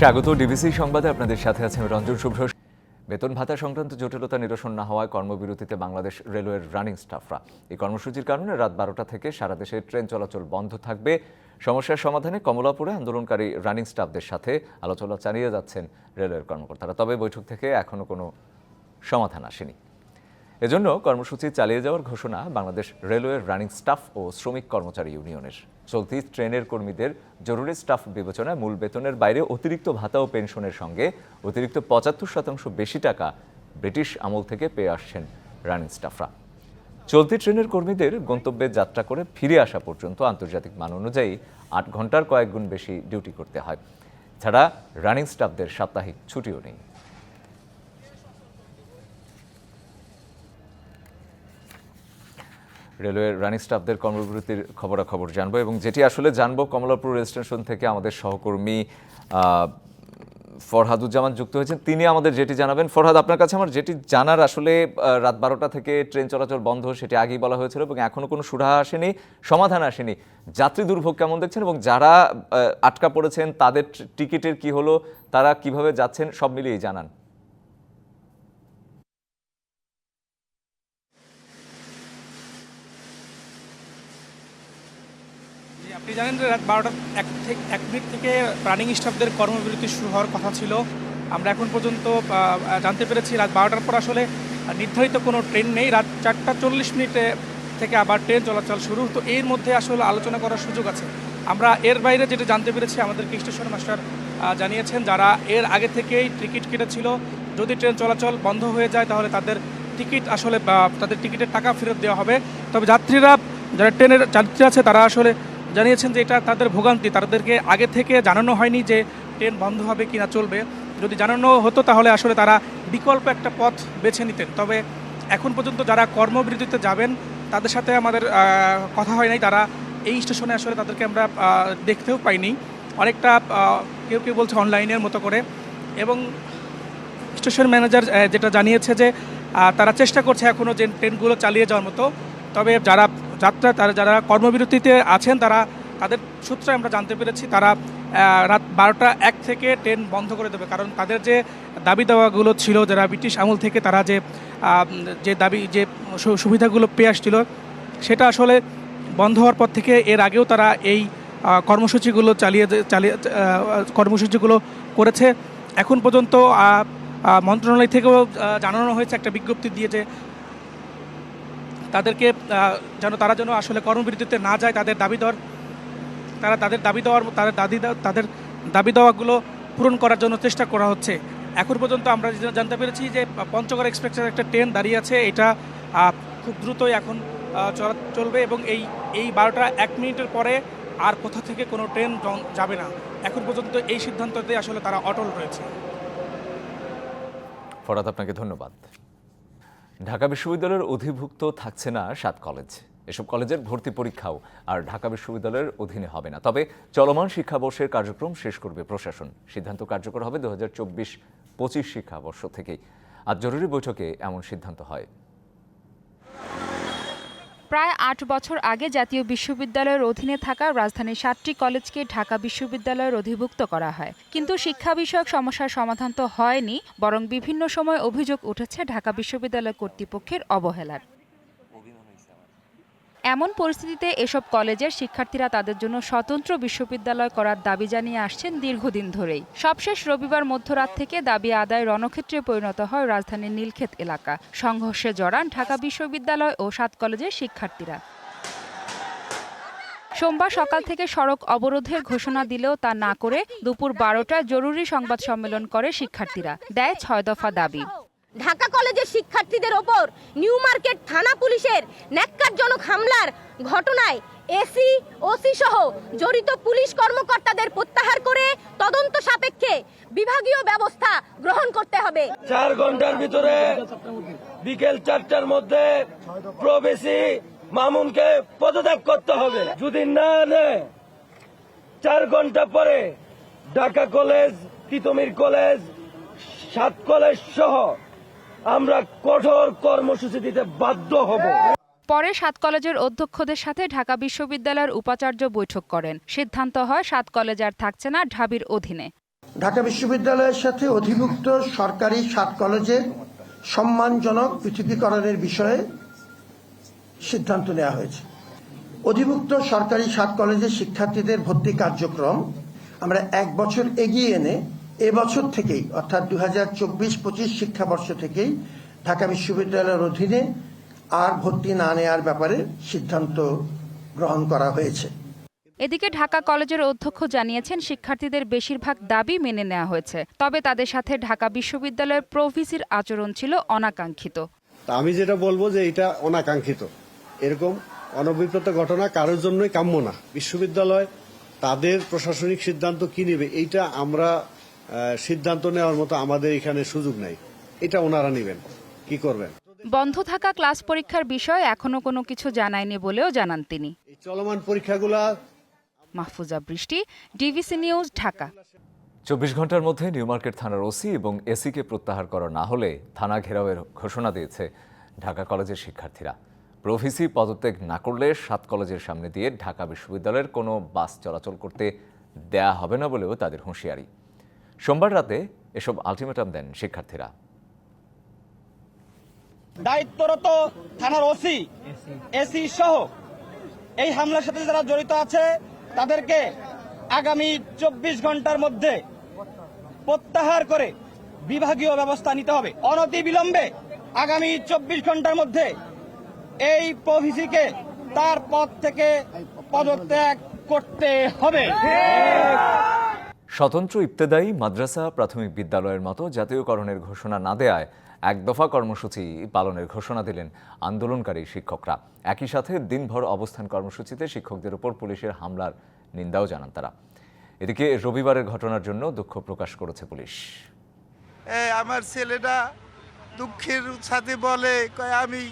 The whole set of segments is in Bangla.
স্বাগত। ডিবিসি সংবাদে আপনাদের সাথে আছেন রঞ্জন শুভ্র। বেতন ভাতা সংক্রান্ত জটিলতা নিরসন না হওয়ায় কর্মবিরতিতে বাংলাদেশ রেলওয়ের রানিং স্টাফরা। এই কর্মসূচির কারণে রাত বারোটা থেকে সারা দেশে ট্রেন চলাচল বন্ধ থাকবে। সমস্যার সমাধানে কমলাপুরে আন্দোলনকারী রানিং স্টাফদের সাথে আলোচনা চালিয়ে যাচ্ছেন রেলওয়ের কর্মকর্তারা। তবে বৈঠক থেকে এখনও কোনো সমাধান আসেনি। এজন্য কর্মসূচি চালিয়ে যাওয়ার ঘোষণা বাংলাদেশ রেলওয়ের রানিং স্টাফ ও শ্রমিক কর্মচারী ইউনিয়নের। চলতি ট্রেনের কর্মীদের জরুরি স্টাফ বিবেচনায় মূল বেতনের বাইরে অতিরিক্ত ভাতা ও পেনশনের সঙ্গে অতিরিক্ত পঁচাত্তর শতাংশ বেশি টাকা ব্রিটিশ আমল থেকে পেয়ে আসছেন রানিং স্টাফরা। চলতি ট্রেনের কর্মীদের গন্তব্যে যাত্রা করে ফিরে আসা পর্যন্ত আন্তর্জাতিক মান অনুযায়ী আট ঘণ্টার কয়েক গুণ বেশি ডিউটি করতে হয়। ছাড়া রানিং স্টাফদের সাপ্তাহিক ছুটিও নেই। রেলওয়ের রানিং স্টাফদের কর্মবিরতির খবরাখবর জানব এবং যেটি আসলে জানব কমলাপুর রেল স্টেশন থেকে আমাদের সহকর্মী ফরহাদুজ্জামান যুক্ত হয়েছেন। তিনি আমাদের যেটি জানাবেন। ফরহাদ, আপনার কাছে আমার যেটি জানার আসলে রাত বারোটা থেকে ট্রেন চলাচল বন্ধ, সেটি আগেই বলা হয়েছিল এবং এখনও কোনো সুরাহা আসেনি, সমাধান আসেনি। যাত্রী দুর্ভোগ কেমন দেখছেন এবং যারা আটকা পড়েছেন, তাদের টিকিটের কি হলো, তারা কীভাবে যাচ্ছেন, সব মিলিয়েই জানান। আপনি জানেন যে রাত বারোটা এক থেকে এক মিনিট থেকে রানিং স্টাফদের কর্মবিরতি শুরু হওয়ার কথা ছিল। আমরা এখন পর্যন্ত জানতে পেরেছি রাত বারোটার পর আসলে নির্ধারিত কোনো ট্রেন নেই। রাত চারটা চল্লিশ মিনিটে থেকে আবার ট্রেন চলাচল শুরু। তো এর মধ্যে আসলে আলোচনা করার সুযোগ আছে। আমরা এর বাইরে যেটা জানতে পেরেছি আমাদেরকে স্টেশন মাস্টার জানিয়েছেন যারা এর আগে থেকেই টিকিট কেটেছিল, যদি ট্রেন চলাচল বন্ধ হয়ে যায় তাহলে তাদের টিকিট আসলে তাদের টিকিটের টাকা ফেরত দেওয়া হবে। তবে যাত্রীরা, যারা ট্রেনের যাত্রী আছে তারা আসলে জানিয়েছেন যে এটা তাদের ভোগান্তি, তাদেরকে আগে থেকে জানানো হয়নি যে ট্রেন বন্ধ হবে কি না চলবে। যদি জানানো হতো তাহলে আসলে তারা বিকল্প একটা পথ বেছে নিতেন। তবে এখন পর্যন্ত যারা কর্মবিরতিতে যাবেন, তাদের সাথে আমাদের কথা হয় নাই। তারা এই স্টেশনে আসলে তাদেরকে আমরা দেখতেও পাইনি। অনেকটা কেউ কেউ বলছে অনলাইনের মতো করে। এবং স্টেশন ম্যানেজার যেটা জানিয়েছে যে তারা চেষ্টা করছে এখনও যে ট্রেনগুলো চালিয়ে যাওয়ার মতো। তবে যারা যাত্রা, তারা যারা কর্মবিরতিতে আছেন, তারা তাদের সূত্রে আমরা জানতে পেরেছি, তারা রাত বারোটা এক থেকে ট্রেন বন্ধ করে দেবে। কারণ তাদের যে দাবি দেওয়াগুলো ছিল, যারা ব্রিটিশ আমল থেকে তারা যে যে দাবি, যে সুবিধাগুলো পেয়ে আসছিল, সেটা আসলে বন্ধ হওয়ার পর থেকে এর আগেও তারা এই কর্মসূচিগুলো চালিয়ে চালিয়ে কর্মসূচিগুলো করেছে। এখন পর্যন্ত মন্ত্রণালয় থেকেও জানানো হয়েছে একটা বিজ্ঞপ্তি দিয়ে যে তাদেরকে যেন তারা যেন আসলে কর্মবিরতিতে না যায়, তাদের দাবি দেওয়ার তারা তাদের দাবি দেওয়ার তাদের দাবি তাদের দাবি দেওয়াগুলো পূরণ করার জন্য চেষ্টা করা হচ্ছে। এখন পর্যন্ত আমরা জানতে পেরেছি যে পঞ্চগড় এক্সপ্রেসের একটা ট্রেন দাঁড়িয়ে আছে, এটা খুব দ্রুতই এখন চলা, চলবে এবং এই এই বারোটা এক মিনিটের পরে আর কোথা থেকে কোনো ট্রেন যাবে না। এখন পর্যন্ত এই সিদ্ধান্ততে আসলে তারা অটল রয়েছে। ফরাদ, আপনাকে ধন্যবাদ। ঢাকা বিশ্ববিদ্যালয়ের অধিভুক্ত থাকছে না সাত কলেজ এসব কলেজের ভর্তি পরীক্ষাও আর ঢাকা বিশ্ববিদ্যালয়ের অধীনে হবে না। তবে চলমান শিক্ষাবর্ষের কার্যক্রম শেষ করবে প্রশাসন। সিদ্ধান্ত কার্যকর হবে দু হাজার চব্বিশ পঁচিশ শিক্ষাবর্ষ থেকেই। আর জরুরি বৈঠকে এমন সিদ্ধান্ত হয়। প্রায় আট বছর আগে জাতীয় বিশ্ববিদ্যালয়ের অধীনে থাকা রাজধানীর সাতটি কলেজকে ঢাকা বিশ্ববিদ্যালয়ের অধিভুক্ত করা হয়। কিন্তু শিক্ষা বিষয়ক সমস্যার সমাধান তো হয়নি, বরং বিভিন্ন সময় অভিযোগ উঠেছে ঢাকা বিশ্ববিদ্যালয় কর্তৃপক্ষের অবহেলার। এমন পরিস্থিতিতে এসব কলেজের শিক্ষার্থীরা তাদের জন্য স্বতন্ত্র বিশ্ববিদ্যালয় করার দাবি জানিয়ে আসছেন দীর্ঘদিন ধরেই। সবশেষ রবিবার মধ্যরাত থেকে দাবি আদায় রণক্ষেত্রে পরিণত হয় রাজধানীর নীলক্ষেত এলাকা। সংঘর্ষে জড়ান ঢাকা বিশ্ববিদ্যালয় ও সাত কলেজের শিক্ষার্থীরা। সোমবার সকাল থেকে সড়ক অবরোধের ঘোষণা দিলেও তা না করে দুপুর বারোটায় জরুরি সংবাদ সম্মেলন করে শিক্ষার্থীরা। দেয় ছয় দফা দাবি। ঢাকা কলেজের শিক্ষার্থীদের ওপর নিউ মার্কেট থানা পুলিশের ন্যাক্কারজনক হামলার ঘটনায় এসি, ওসি সহ জড়িত পুলিশ কর্মকর্তাদের প্রত্যাহার করে তদন্ত সাপেক্ষে বিভাগীয় ব্যবস্থা গ্রহণ করতে হবে। চার ঘণ্টার ভিতরে বিকেল চারটার মধ্যে প্রবেশী মামুনকে পদত্যাগ করতে হবে। যদি না চার ঘণ্টা পরে ঢাকা কলেজ, তিতুমির কলেজ, সাত কলেজ সহ আমরা কঠোর কর্মসূচি দিতে বাধ্য হব। পরে সাত কলেজের অধ্যক্ষদের সাথে ঢাকা বিশ্ববিদ্যালয়ের উপাচার্য বৈঠক করেন। সিদ্ধান্ত হয় সাত কলেজ আর থাকছে না ঢাবির অধীনে। ঢাকা বিশ্ববিদ্যালয়ের সাথে অধিভুক্ত সরকারি সাত কলেজের সম্মানজনক পৃথকীকরণের বিষয়ে সিদ্ধান্ত নেওয়া হয়েছে। অধিভুক্ত সরকারি সাত কলেজের শিক্ষার্থীদের ভর্তি কার্যক্রম আমরা এক বছর এগিয়ে এনে এবছর থেকেই অর্থাৎ দু হাজার চব্বিশ পঁচিশ শিক্ষাবর্ষ থেকেই ঢাকা বিশ্ববিদ্যালয়ের অধীনে আর ভর্তি না নেওয়ার ব্যাপারে সিদ্ধান্ত গ্রহণ করা হয়েছে। এদিকে ঢাকা কলেজের অধ্যক্ষ জানিয়েছেন শিক্ষার্থীদের বেশিরভাগ দাবি মেনে নেওয়া হয়েছে। তবে তাদের সাথে ঢাকা বিশ্ববিদ্যালয়ের প্রভিসির আচরণ ছিল অনাকাঙ্ক্ষিত। তা আমি যেটা বলব যে এটা অনাকাঙ্ক্ষিত। এরকম অনভিপ্রেত ঘটনা কারোর জন্যই কাম্য না। বিশ্ববিদ্যালয় তাদের প্রশাসনিক সিদ্ধান্ত কি নেবে এইটা আমরা সিদ্ধান্ত নেওয়ার মতো আমাদের এখানে সুযোগ নাই। এটা ওনারা নেবেন। কি করবেন? বন্ধ থাকা ক্লাস পরীক্ষার বিষয়ে এখনও কোনো কিছু জানায়নি বলেও জানান তিনি। চলমান পরীক্ষাগুলা মাহফুজা বৃষ্টি ডিভিসি নিউজ ঢাকা। চব্বিশ ঘণ্টার মধ্যে নিউ মার্কেট থানার ওসি এবং এসিকে প্রত্যাহার করা না হলে থানা ঘেরাওয়ের ঘোষণা দিয়েছে ঢাকা কলেজের শিক্ষার্থীরা। প্রভিসি পদত্যাগ না করলে সাত কলেজের সামনে দিয়ে ঢাকা বিশ্ববিদ্যালয়ের কোনো বাস চলাচল করতে দেয়া হবে না বলেও তাদের হুঁশিয়ারি। সোমবার রাতে এসব আলটিমেটাম দেন শিক্ষার্থীরা। দায়িত্বরত থানার ওসি এসি সহ এই হামলার সাথে যারা জড়িত আছে, তাদেরকে আগামী চব্বিশ ঘণ্টার মধ্যে প্রত্যাহার করে বিভাগীয় ব্যবস্থা নিতে হবে। অনতি বিলম্বে আগামী চব্বিশ ঘণ্টার মধ্যে এই প্রভিসিকে তার পদ থেকে পদত্যাগ করতে হবে। স্বতন্ত্র ইবতেদায়ী মাদ্রাসা প্রাথমিক বিদ্যালয়ের মতো জাতীয়করণের ঘোষণা না দেয়ায় এক দফা কর্মসূচি পালনের ঘোষণা দিলেন আন্দোলনকারী শিক্ষকরা। একই সাথে দিনভর অবস্থান কর্মসূচিতে শিক্ষকদের উপর পুলিশের হামলার নিন্দাও জানান তারা। এদিকে রবিবারের ঘটনার জন্য দুঃখ প্রকাশ করেছে পুলিশ। আমার ছেলেটা দুঃখের সাথে বলে আমি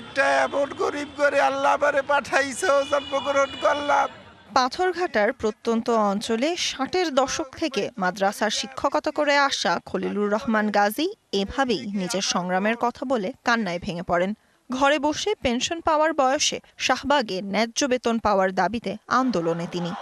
একটা এমন গরিব করে আল্লাহ আমারে পাঠাইছো, জন্মগ্রহণ করলাম। পাথরঘাটার প্রত্যন্ত অঞ্চলে ষাটের দশক থেকে মাদ্রাসার শিক্ষকতা করে আসা খলিলুর রহমান গাজী এভাবেই নিজের সংগ্রামের কথা বলে কান্নায় ভেঙে পড়েন। ঘরে বসে পেনশন পাওয়ার বয়সে শাহবাগে ন্যায্য বেতন পাওয়ার দাবিতে আন্দোলনে তিনি।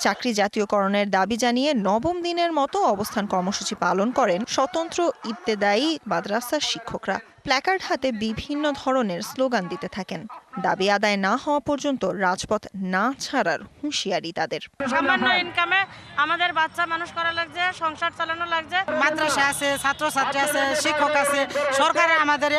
চাকরি জাতীয়করণের দাবি জানিয়ে নবম দিনের মতো অবস্থান কর্মসূচি পালন করেন স্বতন্ত্র ইবতেদায়ী মাদ্রাসার শিক্ষকরা। প্ল্যাকার্ড হাতে বিভিন্ন ধরনের স্লোগান দিতে থাকেন। দাবি আদায় না হওয়া পর্যন্ত রাজপথ না ছাড়ার হুঁশিয়ারি তাদের। সামান্য ইনকামে আমাদের বাচ্চা মানুষ করা লাগছে সংসার চালানো লাগছে। মাদ্রাসা আছে ছাত্রছাত্রী আছে শিক্ষক আছে সরকারের আমাদের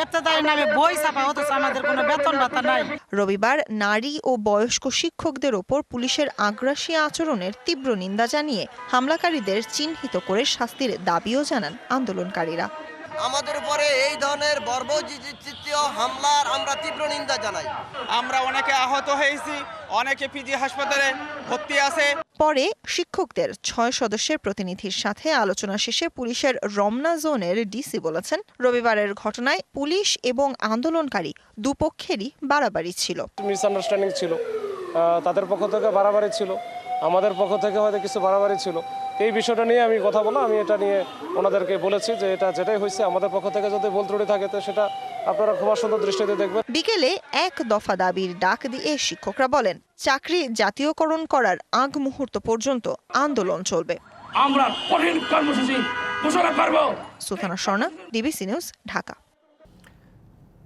নামে বই ছাপা অথচ আমাদের কোনো বেতন ভাতা নাই। রবিবার নারী ও বয়স্ক শিক্ষকদের ওপর পুলিশের আগ্রাসী আচরণের তীব্র নিন্দা জানিয়ে হামলাকারীদের চিহ্নিত করে শাস্তির দাবিও জানান আন্দোলনকারীরা। আমাদের উপরে এই ধরনের বর্বজিতীয় হামলার আমরা তীব্র নিন্দা জানাই। আমরা অনেকে আহত হয়েছি অনেকে পিজি হাসপাতালে ভর্তি আছে। পরে শিক্ষকদের ছয় সদস্যের প্রতিনিধির সাথে আলোচনা শেষে পুলিশের রমনা জোনের ডিসি বলেছেন রবিবারের ঘটনায় পুলিশ এবং আন্দোলনকারী দুপক্ষেরই বাড়াবাড়ি ছিল। মিসআন্ডারস্ট্যান্ডিং ছিল। তাদের পক্ষ থেকে বাড়াবাড়ি ছিল। আমাদের পক্ষ থেকে হয়তো কিছু বাড়াবাড়ি ছিল। এই বিষয়টা নিয়ে আমি কথা বলা আমি এটা নিয়ে ওনাদেরকে বলেছি যে এটা যেটাই হয়েছে আমাদের পক্ষ থেকে যদি ভুল ত্রুটি থাকে তো সেটা আপনারা খুব সুন্দর দৃষ্টিতে দেখবেন। বিকেলে এক দফা দাবির ডাক দিয়ে শিক্ষকরা বলেন চাকরি জাতীয়করণ করার আগ মুহূর্ত পর্যন্ত আন্দোলন চলবে। আমরা কঠিন কর্মসূচি ঘোষণা করব। Sultana Swarna DBC news Dhaka.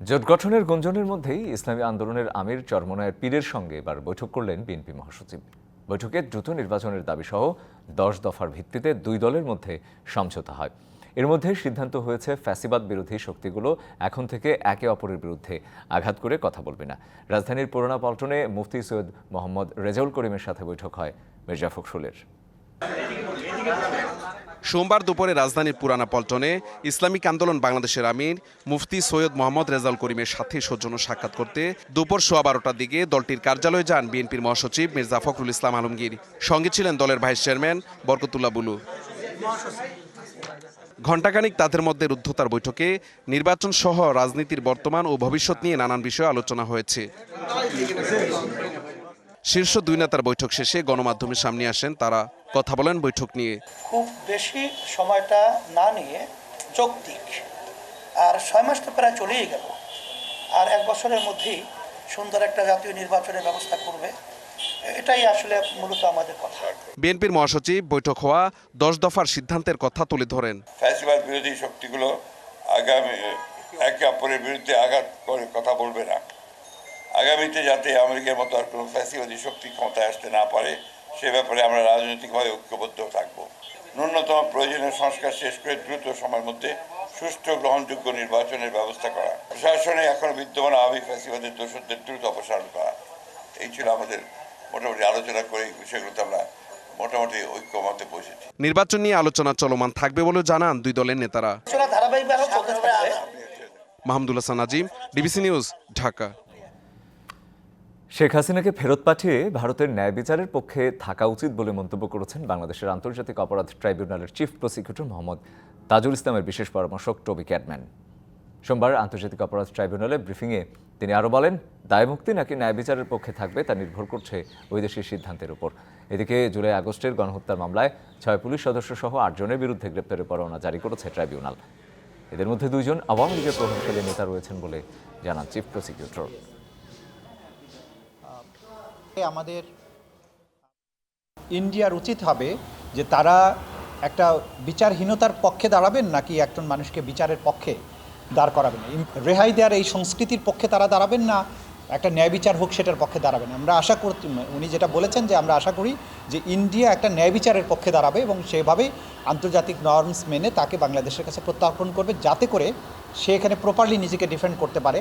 জোট গঠনের গুঞ্জনের মধ্যেই ইসলামী আন্দোলনের আমির চরমনায়ের পীরের সঙ্গে এবার বৈঠক করলেন বিএনপি মহাসচিব। বৈঠকে দ্রুত নির্বাচনের দাবিসহ দশ দফার ভিত্তিতে দুই দলের মধ্যে সমঝোতা হয়। এর মধ্যে সিদ্ধান্ত হয়েছে ফ্যাসিবাদ বিরোধী শক্তিগুলো এখন থেকে একে অপরের বিরুদ্ধে আঘাত করে কথা বলবে না। রাজধানীর পুরোনা পল্টনে মুফতি সৈয়দ মোহাম্মদ রেজাউল করিমের সাথে বৈঠক হয় মির্জা ফখরুলের। সোমবার দুপুরে রাজধানীর পুরানা পল্টনে ইসলামিক আন্দোলন বাংলাদেশের আমির মুফতি সৈয়দ মোহাম্মদ রেজাল করিমের সাথে সৌজন্য সাক্ষাৎ করতে দুপুর সোয়া বারোটার দিকে দলটির কার্যালয়ে যান বিএনপির মহাসচিব মির্জা ফখরুল ইসলাম আলমগীর। সঙ্গে ছিলেন দলের ভাইস চেয়ারম্যান বরকতুল্লাহ বুলু। ঘণ্টাখানিক তাদের মধ্যে রুদ্ধতার বৈঠকে নির্বাচন সহ রাজনীতির বর্তমান ও ভবিষ্যৎ নিয়ে নানান বিষয়ে আলোচনা হয়েছে। শীর্ষ দুই নেতার বৈঠক শেষে গণমাধ্যমের সামনে আসেন তারা কথা বলেন বৈঠক নিয়ে। খুব বেশি সময়টা না নিয়ে যৌক্তিক। আর ছয় মাস তো প্রায় চলেই গেল। আর এক বছরের মধ্যেই সুন্দর একটা জাতীয় নির্বাচনের ব্যবস্থা করবে। এটাই আসলে মূলত আমাদের কথা। বিএনপির মহাসচিব বৈঠক হওয়া দশ দফার সিদ্ধান্তের কথা তুলে ধরেন। ফ্যাসিবাদ বিরোধী শক্তিগুলো আগামী একে অপরের বিরুদ্ধে আঘাত করে কথা বলবে না। আগামীতে যাতে আমেরিকার মতো আর কোনো ফ্যাসিবাদী শক্তি ক্ষমতায় আসতে না পারে সে ব্যাপারে আমরা রাজনৈতিকভাবে ঐক্যবদ্ধ থাকব। ন্যূনতম প্রয়োজনীয় সংস্কার শেষ করে দ্রুত সময়ের মধ্যে সুষ্ঠু গ্রহণযোগ্য নির্বাচনের ব্যবস্থা করা। প্রশাসনে এখন বিদ্যমান আওয়ামী ফ্যাসিবাদের দোষদের দ্রুত অপসারণ করা। এই ছিল আমাদের মোটামুটি আলোচনা করে এই বিষয়গুলোতে আমরা মোটামুটি ঐক্যমতে পৌঁছেছি। নির্বাচন নিয়ে আলোচনা চলমান থাকবে বলে জানান দুই দলের নেতারা। ধারাবাহিকভাবে চলতে মাহমুদুল হাসান নাজিম ডিবিসি নিউজ ঢাকা। শেখ হাসিনাকে ফেরত পাঠিয়ে ভারতের ন্যায় বিচারের পক্ষে থাকা উচিত বলে মন্তব্য করেছেন বাংলাদেশের আন্তর্জাতিক অপরাধ ট্রাইব্যুনালের চিফ প্রসিকিউটর মোহাম্মদ তাজুল ইসলামের বিশেষ পরামর্শক টবি ক্যাডম্যান সোমবার আন্তর্জাতিক অপরাধ ট্রাইব্যুনালে ব্রিফিংয়ে তিনি আরও বলেন, দায়মুক্তি নাকি ন্যায় বিচারের পক্ষে থাকবে তা নির্ভর করছে ওই দেশের সিদ্ধান্তের উপর। এদিকে জুলাই আগস্টের গণহত্যার মামলায় ছয় পুলিশ সদস্য সহ আটজনের বিরুদ্ধে গ্রেপ্তারের পরোয়ানা জারি করেছে ট্রাইব্যুনাল। এদের মধ্যে দুইজন আওয়ামী লীগের প্রভাবশালী নেতা রয়েছেন বলে জানান চিফ প্রসিকিউটর। আমাদের ইন্ডিয়ার উচিত হবে যে তারা একটা বিচারহীনতার পক্ষে দাঁড়াবেন নাকি একজন মানুষকে বিচারের পক্ষে দাঁড় করাবেন? রেহাই দেওয়ার এই সংস্কৃতির পক্ষে তারা দাঁড়াবেন না, একটা ন্যায় বিচার হোক সেটার পক্ষে দাঁড়াবেন। আমরা আশা করতে, উনি যেটা বলেছেন যে আমরা আশা করি যে ইন্ডিয়া একটা ন্যায় বিচারের পক্ষে দাঁড়াবে এবং সেভাবেই আন্তর্জাতিক নর্মস মেনে তাকে বাংলাদেশের কাছে প্রত্যার্পণ করবে যাতে করে সে এখানে প্রপারলি নিজেকে ডিফেন্ড করতে পারে।